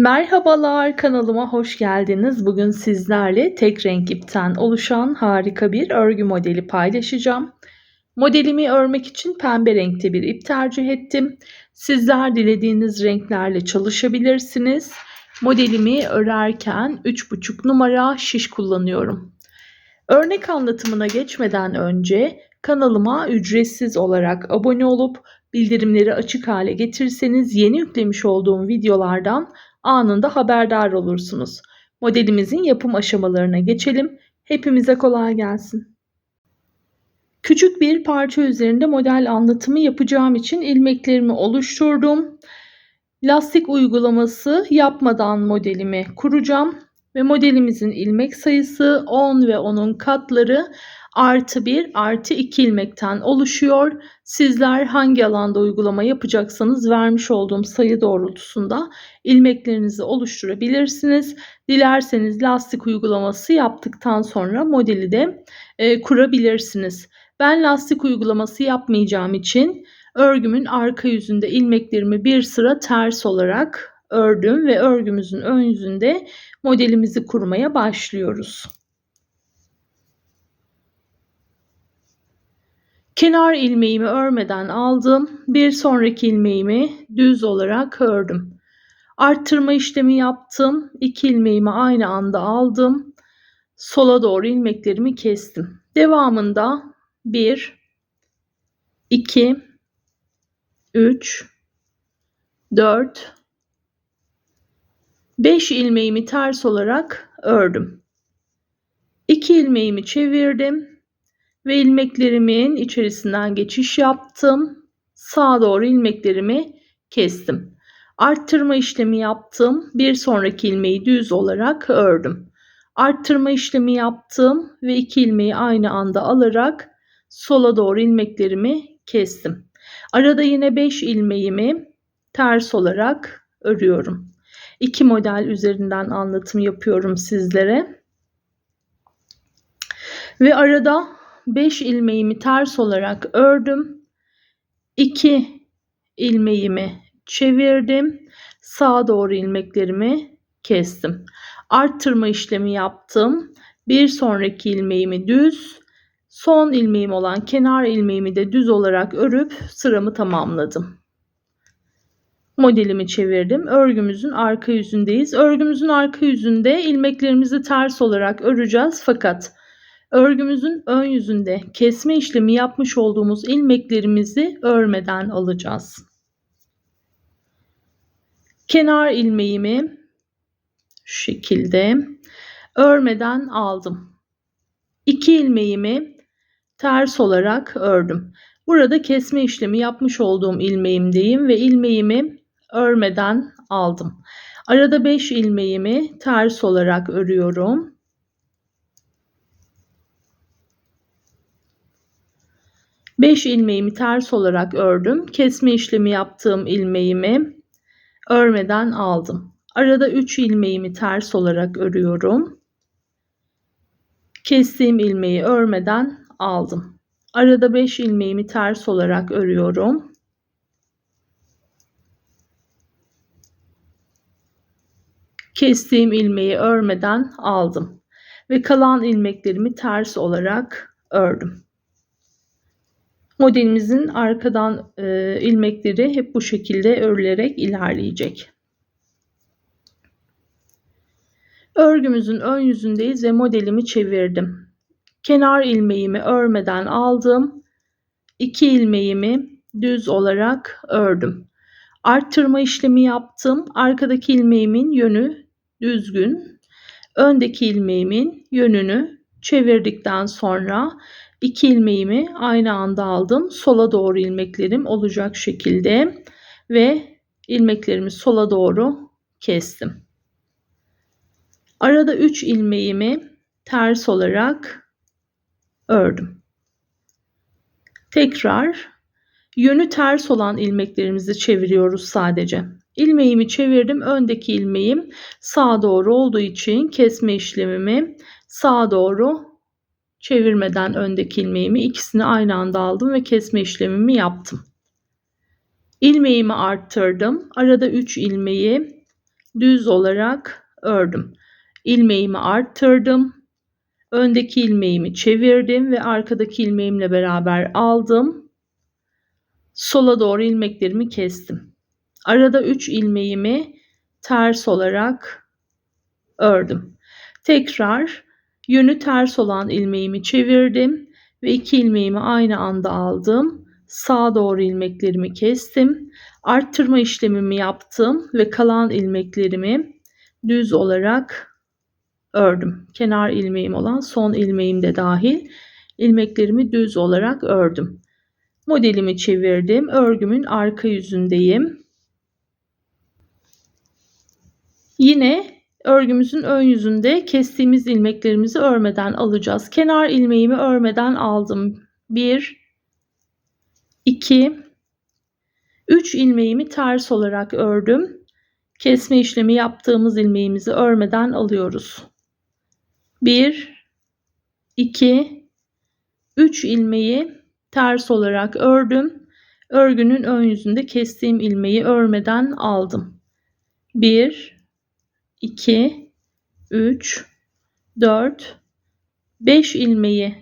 Merhabalar kanalıma hoş geldiniz. Bugün sizlerle tek renk ipten oluşan harika bir örgü modeli paylaşacağım. Modelimi örmek için pembe renkte bir ip tercih ettim. Sizler dilediğiniz renklerle çalışabilirsiniz. Modelimi örerken 3,5 numara şiş kullanıyorum. Örnek anlatımına geçmeden önce kanalıma ücretsiz olarak abone olup bildirimleri açık hale getirseniz yeni yüklemiş olduğum videolardan anında haberdar olursunuz. Modelimizin yapım aşamalarına geçelim. Hepimize kolay gelsin. Küçük bir parça üzerinde model anlatımı yapacağım için ilmeklerimi oluşturdum. Lastik uygulaması yapmadan modelimi kuracağım ve modelimizin ilmek sayısı 10 ve onun katları artı 1 artı 2 ilmekten oluşuyor. Sizler hangi alanda uygulama yapacaksanız vermiş olduğum sayı doğrultusunda ilmeklerinizi oluşturabilirsiniz. Dilerseniz lastik uygulaması yaptıktan sonra modeli de e, kurabilirsiniz. Ben lastik uygulaması yapmayacağım için örgümün arka yüzünde ilmeklerimi bir sıra ters olarak ördüm ve örgümüzün ön yüzünde modelimizi kurmaya başlıyoruz. Kenar ilmeğimi örmeden aldım. Bir sonraki ilmeğimi düz olarak ördüm. Arttırma işlemi yaptım. İki ilmeğimi aynı anda aldım. Sola doğru ilmeklerimi kestim. Devamında 1 2 3 4 5 ilmeğimi ters olarak ördüm. 2 ilmeğimi çevirdim ve ilmeklerimin içerisinden geçiş yaptım. Sağa doğru ilmeklerimi kestim. Arttırma işlemi yaptım. Bir sonraki ilmeği düz olarak ördüm. Arttırma işlemi yaptım ve iki ilmeği aynı anda alarak sola doğru ilmeklerimi kestim. Arada yine 5 ilmeğimi ters olarak örüyorum. İki model üzerinden anlatım yapıyorum sizlere. Ve arada 5 ilmeğimi ters olarak ördüm. 2 ilmeğimi çevirdim. Sağa doğru ilmeklerimi kestim. Arttırma işlemi yaptım. Bir sonraki ilmeğimi düz, son ilmeğim olan kenar ilmeğimi de düz olarak örüp sıramı tamamladım. Modelimi çevirdim. Örgümüzün arka yüzündeyiz. Örgümüzün arka yüzünde ilmeklerimizi ters olarak öreceğiz fakat Örgümüzün ön yüzünde kesme işlemi yapmış olduğumuz ilmeklerimizi örmeden alacağız. Kenar ilmeğimi şu şekilde örmeden aldım. İki ilmeğimi ters olarak ördüm. Burada kesme işlemi yapmış olduğum ilmeğimdeyim ve ilmeğimi örmeden aldım. Arada 5 ilmeğimi ters olarak örüyorum. 5 ilmeğimi ters olarak ördüm. Kesme işlemi yaptığım ilmeğimi örmeden aldım. Arada 3 ilmeğimi ters olarak örüyorum. Kestiğim ilmeği örmeden aldım. Arada 5 ilmeğimi ters olarak örüyorum. Kestiğim ilmeği örmeden aldım ve kalan ilmeklerimi ters olarak ördüm. Modelimizin arkadan e, ilmekleri hep bu şekilde örülerek ilerleyecek. Örgümüzün ön yüzündeyiz ve modelimi çevirdim. Kenar ilmeğimi örmeden aldım. 2 ilmeğimi düz olarak ördüm. Arttırma işlemi yaptım. Arkadaki ilmeğimin yönü düzgün. Öndeki ilmeğimin yönünü çevirdikten sonra 2 ilmeğimi aynı anda aldım. Sola doğru ilmeklerim olacak şekilde ve ilmeklerimi sola doğru kestim. Arada 3 ilmeğimi ters olarak ördüm. Tekrar yönü ters olan ilmeklerimizi çeviriyoruz sadece. İlmeğimi çevirdim. Öndeki ilmeğim sağa doğru olduğu için kesme işlemimi sağa doğru çevirmeden öndeki ilmeğimi ikisini aynı anda aldım ve kesme işlemimi yaptım. İlmeğimi arttırdım. Arada 3 ilmeği düz olarak ördüm. İlmeğimi arttırdım. Öndeki ilmeğimi çevirdim ve arkadaki ilmeğimle beraber aldım. Sola doğru ilmeklerimi kestim. Arada 3 ilmeğimi ters olarak ördüm. Tekrar yönü ters olan ilmeğimi çevirdim ve iki ilmeğimi aynı anda aldım. Sağa doğru ilmeklerimi kestim. Arttırma işlemimi yaptım ve kalan ilmeklerimi düz olarak ördüm. Kenar ilmeğim olan son ilmeğim de dahil ilmeklerimi düz olarak ördüm. Modelimi çevirdim. Örgümün arka yüzündeyim. Yine örgümüzün ön yüzünde kestiğimiz ilmeklerimizi örmeden alacağız. Kenar ilmeğimi örmeden aldım. 1 2 3 ilmeğimi ters olarak ördüm. Kesme işlemi yaptığımız ilmeğimizi örmeden alıyoruz. 1 2 3 ilmeği ters olarak ördüm. Örgünün ön yüzünde kestiğim ilmeği örmeden aldım. 1 2 3 4 5 ilmeği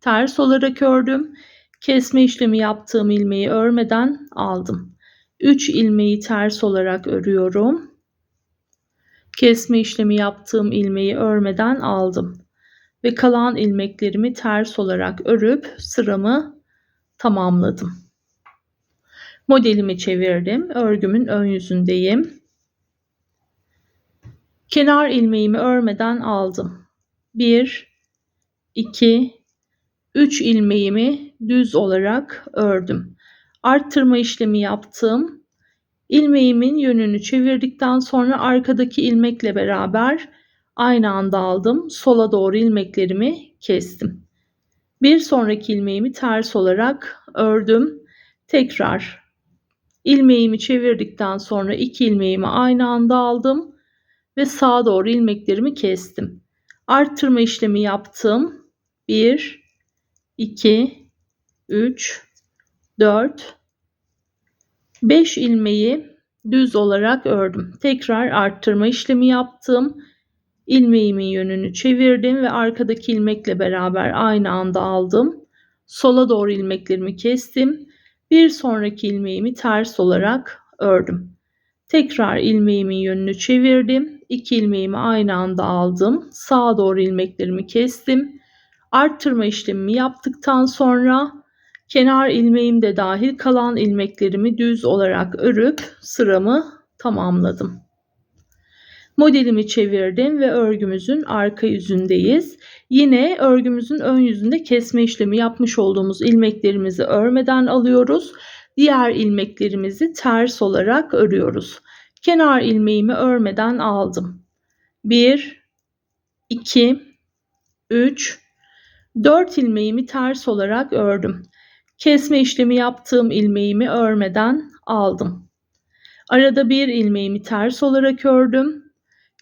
ters olarak ördüm. Kesme işlemi yaptığım ilmeği örmeden aldım. 3 ilmeği ters olarak örüyorum. Kesme işlemi yaptığım ilmeği örmeden aldım ve kalan ilmeklerimi ters olarak örüp sıramı tamamladım. Modelimi çevirdim. Örgümün ön yüzündeyim. Kenar ilmeğimi örmeden aldım. 1 2 3 ilmeğimi düz olarak ördüm. Arttırma işlemi yaptım. İlmeğimin yönünü çevirdikten sonra arkadaki ilmekle beraber aynı anda aldım. Sola doğru ilmeklerimi kestim. Bir sonraki ilmeğimi ters olarak ördüm. Tekrar ilmeğimi çevirdikten sonra iki ilmeğimi aynı anda aldım ve sağa doğru ilmeklerimi kestim. Arttırma işlemi yaptım. 1 2 3 4 5 ilmeği düz olarak ördüm. Tekrar arttırma işlemi yaptım ilmeğimin yönünü çevirdim ve arkadaki ilmekle beraber aynı anda aldım. Sola doğru ilmeklerimi kestim. Bir sonraki ilmeğimi ters olarak ördüm. Tekrar ilmeğimin yönünü çevirdim. İki ilmeğimi aynı anda aldım. Sağa doğru ilmeklerimi kestim. Arttırma işlemimi yaptıktan sonra kenar ilmeğim de dahil kalan ilmeklerimi düz olarak örüp sıramı tamamladım. Modelimi çevirdim ve örgümüzün arka yüzündeyiz. Yine örgümüzün ön yüzünde kesme işlemi yapmış olduğumuz ilmeklerimizi örmeden alıyoruz. Diğer ilmeklerimizi ters olarak örüyoruz. Kenar ilmeğimi örmeden aldım. 1 2 3 4 ilmeğimi ters olarak ördüm. Kesme işlemi yaptığım ilmeğimi örmeden aldım. Arada bir ilmeğimi ters olarak ördüm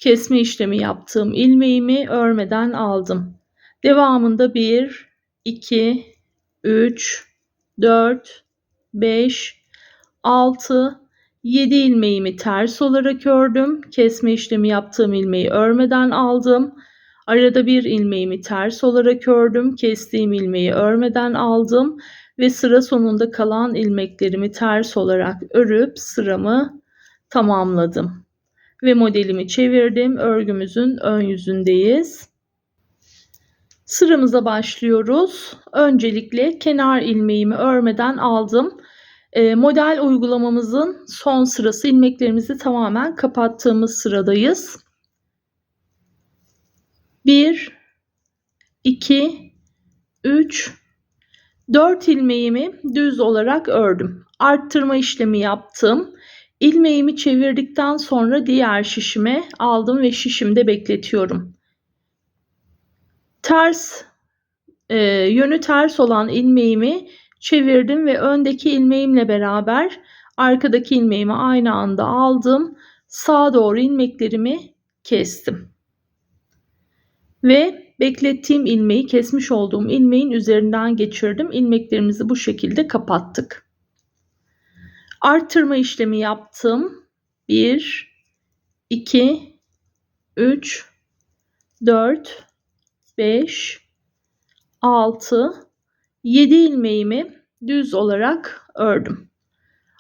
kesme işlemi yaptığım ilmeğimi örmeden aldım. Devamında 1, 2, 3, 4, 5, 6, 7 ilmeğimi ters olarak ördüm. Kesme işlemi yaptığım ilmeği örmeden aldım. Arada bir ilmeğimi ters olarak ördüm. Kestiğim ilmeği örmeden aldım ve sıra sonunda kalan ilmeklerimi ters olarak örüp sıramı tamamladım ve modelimi çevirdim. Örgümüzün ön yüzündeyiz. Sıramıza başlıyoruz. Öncelikle kenar ilmeğimi örmeden aldım. E, model uygulamamızın son sırası ilmeklerimizi tamamen kapattığımız sıradayız. 1 2 3 4 ilmeğimi düz olarak ördüm. Arttırma işlemi yaptım. İlmeğimi çevirdikten sonra diğer şişime aldım ve şişimde bekletiyorum. Ters e, yönü ters olan ilmeğimi çevirdim ve öndeki ilmeğimle beraber arkadaki ilmeğimi aynı anda aldım. Sağa doğru ilmeklerimi kestim. Ve beklettiğim ilmeği kesmiş olduğum ilmeğin üzerinden geçirdim. İlmeklerimizi bu şekilde kapattık. Artırma işlemi yaptım. 1 2, 3, 4, 5, 6, 7 ilmeğimi düz olarak ördüm.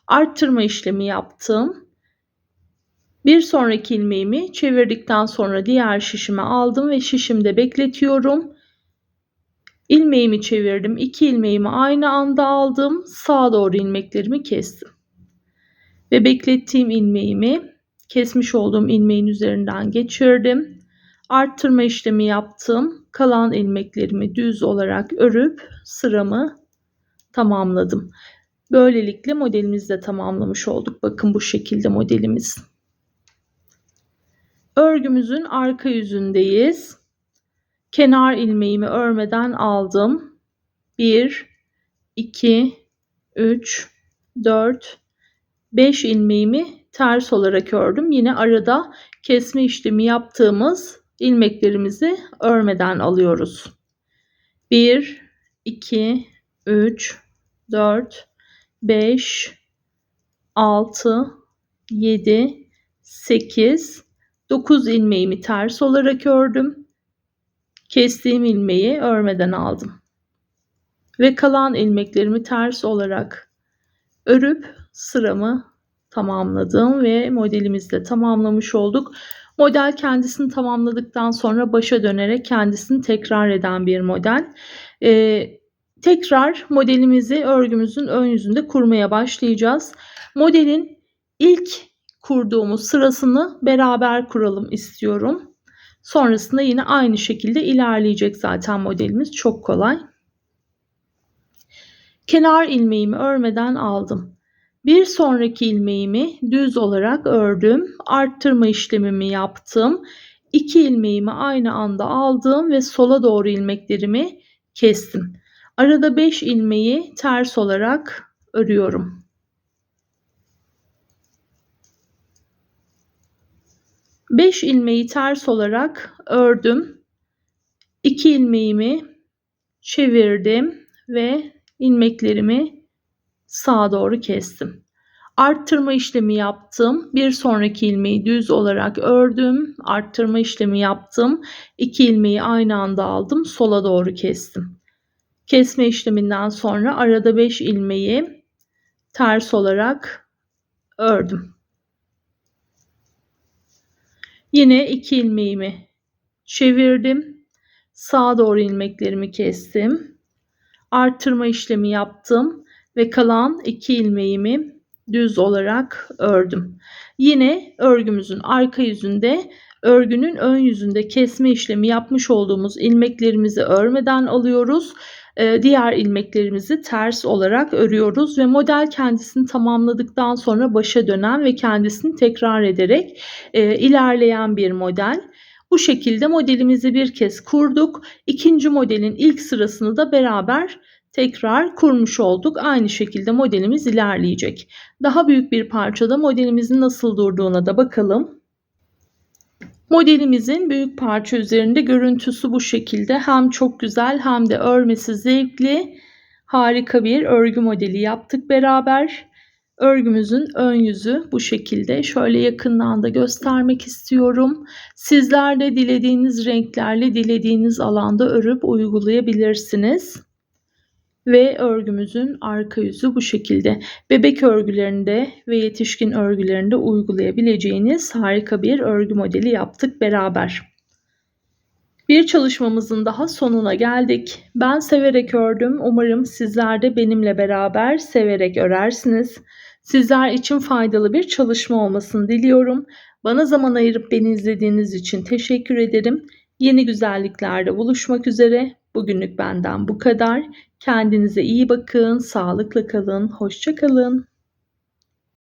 Arttırma işlemi yaptım. Bir sonraki ilmeğimi çevirdikten sonra diğer şişime aldım ve şişimde bekletiyorum. İlmeğimi çevirdim. İki ilmeğimi aynı anda aldım. Sağa doğru ilmeklerimi kestim. Ve beklettiğim ilmeğimi kesmiş olduğum ilmeğin üzerinden geçirdim. Arttırma işlemi yaptım. Kalan ilmeklerimi düz olarak örüp sıramı tamamladım. Böylelikle modelimizi de tamamlamış olduk. Bakın bu şekilde modelimiz. Örgümüzün arka yüzündeyiz. Kenar ilmeğimi örmeden aldım. 1 2 3 4 5 ilmeğimi ters olarak ördüm. Yine arada kesme işlemi yaptığımız ilmeklerimizi örmeden alıyoruz. 1 2 3 4 5 6 7 8 9 ilmeğimi ters olarak ördüm. Kestiğim ilmeği örmeden aldım. Ve kalan ilmeklerimi ters olarak örüp sıramı tamamladım ve modelimizi de tamamlamış olduk. Model kendisini tamamladıktan sonra başa dönerek kendisini tekrar eden bir model. Ee, tekrar modelimizi örgümüzün ön yüzünde kurmaya başlayacağız. Modelin ilk kurduğumuz sırasını beraber kuralım istiyorum. Sonrasında yine aynı şekilde ilerleyecek zaten modelimiz çok kolay. Kenar ilmeğimi örmeden aldım. Bir sonraki ilmeğimi düz olarak ördüm. Arttırma işlemimi yaptım. İki ilmeğimi aynı anda aldım ve sola doğru ilmeklerimi kestim. Arada 5 ilmeği ters olarak örüyorum. 5 ilmeği ters olarak ördüm. 2 ilmeğimi çevirdim ve ilmeklerimi sağa doğru kestim. Arttırma işlemi yaptım. Bir sonraki ilmeği düz olarak ördüm. Arttırma işlemi yaptım. 2 ilmeği aynı anda aldım. Sola doğru kestim. Kesme işleminden sonra arada 5 ilmeği ters olarak ördüm. Yine iki ilmeğimi çevirdim. Sağa doğru ilmeklerimi kestim. Arttırma işlemi yaptım ve kalan iki ilmeğimi düz olarak ördüm. Yine örgümüzün arka yüzünde örgünün ön yüzünde kesme işlemi yapmış olduğumuz ilmeklerimizi örmeden alıyoruz ee, diğer ilmeklerimizi ters olarak örüyoruz ve model kendisini tamamladıktan sonra başa dönen ve kendisini tekrar ederek e, ilerleyen bir model. Bu şekilde modelimizi bir kez kurduk. İkinci modelin ilk sırasını da beraber tekrar kurmuş olduk. Aynı şekilde modelimiz ilerleyecek. Daha büyük bir parçada modelimizin nasıl durduğuna da bakalım. Modelimizin büyük parça üzerinde görüntüsü bu şekilde. Hem çok güzel hem de örmesi zevkli. Harika bir örgü modeli yaptık beraber. Örgümüzün ön yüzü bu şekilde. Şöyle yakından da göstermek istiyorum. Sizler de dilediğiniz renklerle dilediğiniz alanda örüp uygulayabilirsiniz ve örgümüzün arka yüzü bu şekilde. Bebek örgülerinde ve yetişkin örgülerinde uygulayabileceğiniz harika bir örgü modeli yaptık beraber. Bir çalışmamızın daha sonuna geldik. Ben severek ördüm. Umarım sizler de benimle beraber severek örersiniz. Sizler için faydalı bir çalışma olmasını diliyorum. Bana zaman ayırıp beni izlediğiniz için teşekkür ederim. Yeni güzelliklerde buluşmak üzere. Bugünlük benden bu kadar. Kendinize iyi bakın, sağlıklı kalın, hoşça kalın.